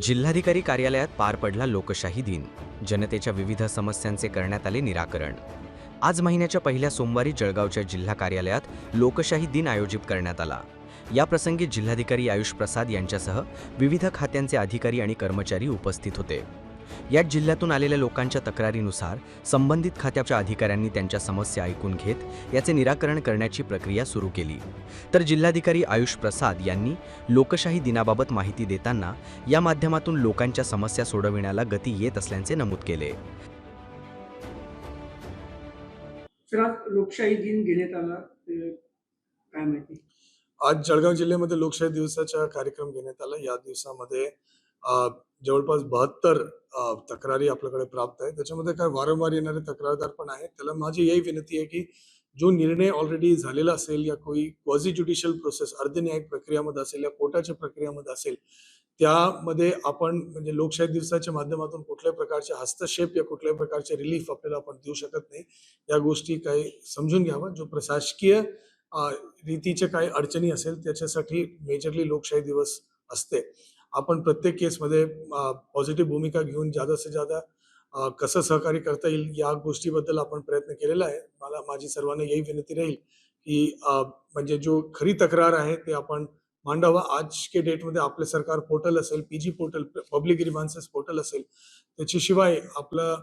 जिल्हाधिकारी कार्यालयात पार पडला लोकशाही दिन. जनतेच्या विविध समस्यांचे करण्यात आले निराकरण. आज महिन्याच्या पहिल्या सोमवारी जळगावच्या जिल्हा कार्यालयात लोकशाही दिन आयोजित करण्यात आला. याप्रसंगी जिल्हाधिकारी आयुष प्रसाद यांच्यासह विविध खात्यांचे अधिकारी आणि कर्मचारी उपस्थित होते. यात जिल्ह्यातून आलेल्या लोकांच्या तक्रारीनुसार संबंधित खात्याच्या अधिकाऱ्यांनी त्यांच्या समस्या ऐकून घेत याचे निराकरण करण्याची प्रक्रिया सुरू केली. तर जिल्हाधिकारी आयुष प्रसाद यांनी लोकशाही दिनाबाबत माहिती देताना या माध्यमातून लोकांच्या समस्या सोडविण्याला गती येत असल्याचे नमूद केले. लोकशाही दिन घेण्यात आला काय माहिती? आज जळगाव जिल्ह्यामध्ये लोकशाही दिवसाचा कार्यक्रम घेण्यात आला. या दिवसामध्ये जवळपास बहात्तर तक्रारी आपल्याकडे प्राप्त आहे त्याच्यामध्ये काय वारंवार येणारे तक्रारदार पण आहेत. त्याला माझी यही विनंती आहे की जो निर्णय ऑलरेडी झालेला असेल या कोई क्वाझी ज्युडिशियल प्रोसेस अर्धन्यायिक प्रक्रियामध्ये असेल या कोर्टाच्या प्रक्रियामध्ये असेल त्यामध्ये आपण म्हणजे लोकशाही दिवसाच्या माध्यमातून कुठल्याही प्रकारचे हस्तक्षेप या कुठल्याही प्रकारचे रिलीफ आपल्याला आपण देऊ शकत नाही. या गोष्टी काही समजून घ्यावा. जो प्रशासकीय रीतीच्या काही अडचणी असेल त्याच्यासाठी मेजरली लोकशाही दिवस असते. आपण प्रत्येक केसमध्ये पॉझिटिव्ह भूमिका घेऊन जादा से जादा कसं सहकार्य करता येईल या गोष्टीबद्दल आपण प्रयत्न केलेला आहे. मला माझी सर्वांना यही विनंती राहील की म्हणजे जो खरी तक्रार आहे ते आपण मांडावा. आज के डेटमध्ये आपले सरकार पोर्टल असेल P G portal public grievances portal असेल त्याच्याशिवाय आपलं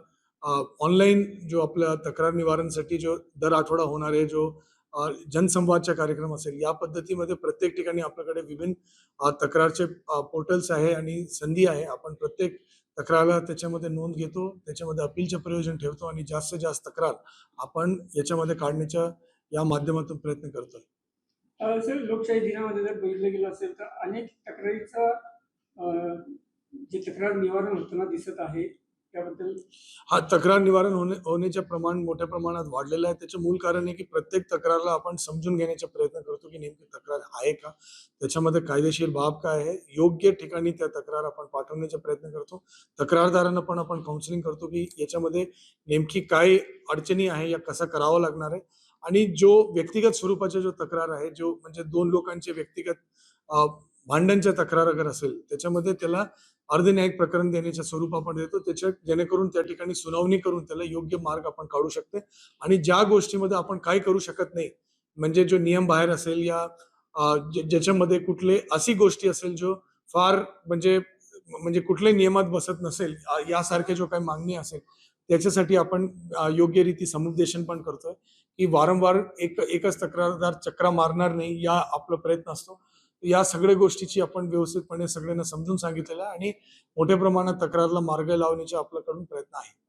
ऑनलाईन जो आपल्या तक्रार निवारणसाठी जो दर आठवडा होणारे जो जनसंवादच्या जनसंवादचा कार्यक्रम असेल या पद्धतीमध्ये प्रत्येक ठिकाणी आपल्याकडे विभिन्न तक्रारचे पोर्टल्स आहे आणि संधी आहे. आपण प्रत्येक तक्रारला त्याच्यामध्ये नोंद घेतो त्याच्यामध्ये अपीलचे प्रयोजन ठेवतो आणि जास्तीत जास्त तक्रार आपण याच्यामध्ये काढण्याच्या या माध्यमातून प्रयत्न करतोय. सर लोकशाही दिनामध्ये जर बघितलं गेलं असेल तर अनेक तक्रारीचा जे तक्रार निवारण होताना दिसत आहे त्याबद्दल? हा तक्रार निवारण होणे होण्याचे प्रमाण मोठ्या प्रमाणात वाढलेलं आहे. त्याचं मूळ कारण आहे की प्रत्येक तक्रारला आपण समजून घेण्याचा प्रयत्न करतो की नेमकी तक्रार आहे का? त्याच्यामध्ये कायदेशीर बाब काय आहे? योग्य ठिकाणी त्या तक्रार आपण पाठवण्याचा प्रयत्न करतो. तक्रारदारांना पण आपण काउन्सिलिंग करतो की याच्यामध्ये नेमकी काय अडचणी आहे या कसा करावं लागणार आहे? आणि जो व्यक्तिगत स्वरूपाचा जो तक्रार आहे जो म्हणजे दोन लोकांचे व्यक्तिगत भांडणच्या तक्रार अगर असेल त्याच्यामध्ये त्याला अर्धन्यायिक प्रकरण देण्याच्या स्वरूप आपण देतो त्याच्या जेणेकरून त्या ठिकाणी सुनावणी करून त्याला योग्य मार्ग आपण काढू शकते. आणि ज्या गोष्टीमध्ये आपण काय करू शकत नाही म्हणजे जो नियम बाहेर असेल या ज्याच्यामध्ये कुठले अशी गोष्टी असेल जो फार म्हणजे म्हणजे कुठल्याही नियमात बसत नसेल यासारख्या जो काही मागणी असेल त्याच्यासाठी आपण योग्य रीती समुपदेशन पण करतोय. की वारंवार एक एकच तक्रारदार चक्रा मारणार नाही या आपला प्रयत्न असतो. या सगळ्या गोष्टीची आपण व्यवस्थितपणे सगळ्यांना समजून सांगितलेलं आणि मोठ्या प्रमाणात तक्रारला मार्ग लावण्याचे आपल्याकडून प्रयत्न आहे